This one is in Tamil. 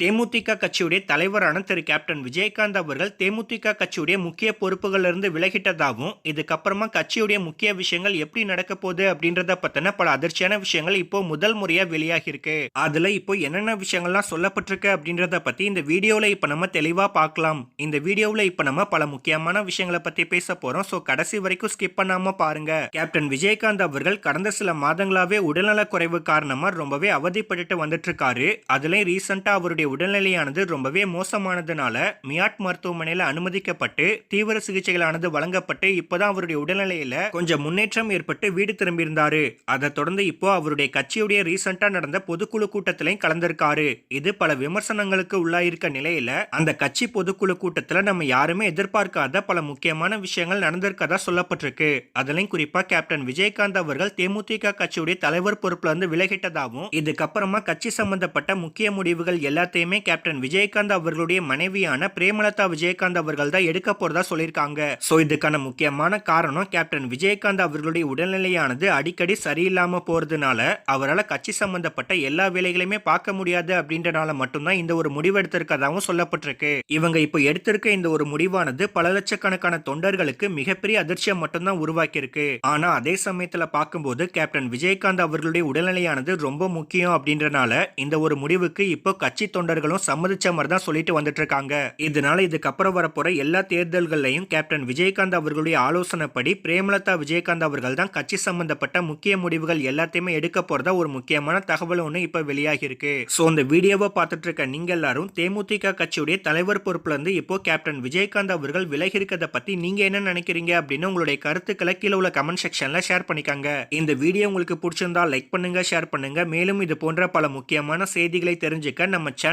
தேமுதிக கட்சியுடைய தலைவரான திரு. கேப்டன் விஜயகாந்த் அவர்கள் தேமுதிக கட்சியுடைய முக்கிய பொறுப்புகளிலிருந்து விலகிட்டதாகவும் இதுக்கப்புறமா கட்சியுடைய முக்கிய விஷயங்கள் எப்படி நடக்க போகுது அப்படின்றத பத்தின பல அதிர்ச்சியான விஷயங்கள் இப்போ முதல் முறையா வெளியாகி இருக்கு அதுல இப்போ என்னென்ன விஷயங்கள்லாம் சொல்லப்பட்டிருக்கு அப்படின்றத பத்தி இந்த வீடியோல இப்ப நம்ம தெளிவா பார்க்கலாம். இந்த வீடியோவில் இப்ப நம்ம பல முக்கியமான விஷயங்களை பத்தி பேச போறோம். ஸோ கடைசி வரைக்கும் ஸ்கிப் பண்ணாம பாருங்க. கேப்டன் விஜயகாந்த் அவர்கள் கடந்த சில மாதங்களாவே உடல்நலக் குறைவு காரணமா ரொம்பவே அவதிப்பட்டுட்டு வந்துட்டு இருக்காரு. அதுலயும் ரீசெண்டா அவருடைய உடல்நிலையானது ரொம்பவே மோசமானதுனால மியாட் மருத்துவமனையில் அனுமதிக்கப்பட்டு தீவிர சிகிச்சைகளானது வழங்கப்பட்டு இப்போதான் அவருடைய உடல்நிலையில கொஞ்சம் முன்னேற்றம் ஏற்பட்டு வீடு திரும்பியிருந்தாரு. அதை தொடர்ந்து இப்போ அவருடைய கட்சியுடைய ரீசெண்டா நடந்த பொதுக்குழு கூட்டத்திலையும் கலந்திருக்காரு. இது பல விமர்சனங்களுக்கு உள்ளாயிருக்க நிலையில அந்த கட்சி பொதுக்குழு கூட்டத்துல நம்ம யாருமே எதிர்பார்க்காத பல முக்கியமான விஷயங்கள் நடந்திருக்கதா சொல்லப்பட்டிருக்கு. அதுலயும் குறிப்பா கேப்டன் விஜயகாந்த் அவர்கள் தேமுதிக கட்சியுடைய தலைவர் பொறுப்புல இருந்து விலகிட்டதாகவும் இதுக்கப்புறமா கட்சி சம்பந்தப்பட்ட முக்கிய முடிவுகள் எல்லாத்தையும் கேப்டன் விஜயகாந்த் அவர்களுடைய மனைவியான பிரேமலதா விஜயகாந்த் அவர்கள் தான் எடுக்க போறதா சொல்லியிருக்காங்க. சோ இதுக்கான முக்கியமான காரணம் கேப்டன் விஜயகாந்த் அவர்களுடைய உடல்நிலையானது அடிக்கடி சரியில்லாம போறதுனால அவரால் கட்சி சம்பந்தப்பட்ட எல்லா வேலைகளையுமே பார்க்க முடியாது அப்படின்றனால மட்டும்தான் இந்த ஒரு முடிவு எடுத்திருக்கதாகவும் சொல்லப்பட்டிருக்கு. இவங்க இப்போ எடுத்திருக்க இந்த ஒரு முடிவானது பல லட்சக்கணக்கான தொண்டர்களுக்கு மிகப்பெரிய அதிர்ச்சியை மட்டும்தான் உருவாக்கியிருக்கு. ஆனா அதே சமயத்துல பார்க்கும்போது கேப்டன் விஜயகாந்த் அவர்களுடைய உடல்நிலையானது ரொம்ப முக்கியம் அப்படின்றனால இந்த ஒரு முடிவுக்கு இப்போ கட்சி தொண்டர்களும் சம்மதிச்ச மாதிரி தான் சொல்லிட்டு வந்துட்டு இருக்காங்க இதனால இதுக்கப்புறம் வரப்போற எல்லா தேர்தல்கள்லையும் கேப்டன் விஜயகாந்த் அவர்களுடைய ஆலோசனைப்படி பிரேமலதா விஜயகாந்த் அவர்கள் தான் கட்சி சம்பந்தப்பட்ட முக்கிய முடிவுகள் எல்லாத்தையுமே எடுக்க போறதா ஒரு முக்கியமான தகவல் ஒன்று இப்ப வெளியாகி இருக்கு ஸோ இந்த வீடியோவை பார்த்துட்டு இருக்க நீங்க எல்லாரும் தேமுதிக கட்சியுடைய தலைவர் பொறுப்புல இருந்து இப்போ கேப்டன் விஜயகாந்த் அவர்கள் விலகி இருக்கிறத பத்தி நீங்க என்ன நினைக்கிறீங்க அப்படின்னு உங்களுடைய கருத்துக்களை கீழே உள்ள கமெண்ட் செக்ஷன்ல ஷேர் பண்ணிக்கோங்க. இந்த வீடியோ உங்களுக்கு பிடிச்சிருந்தா லைக் பண்ணுங்க ஷேர் பண்ணுங்க. மேலும் இது போன்ற பல முக்கியமான செய்திகளை தெரிஞ்சுக்க நம்ம சேனல்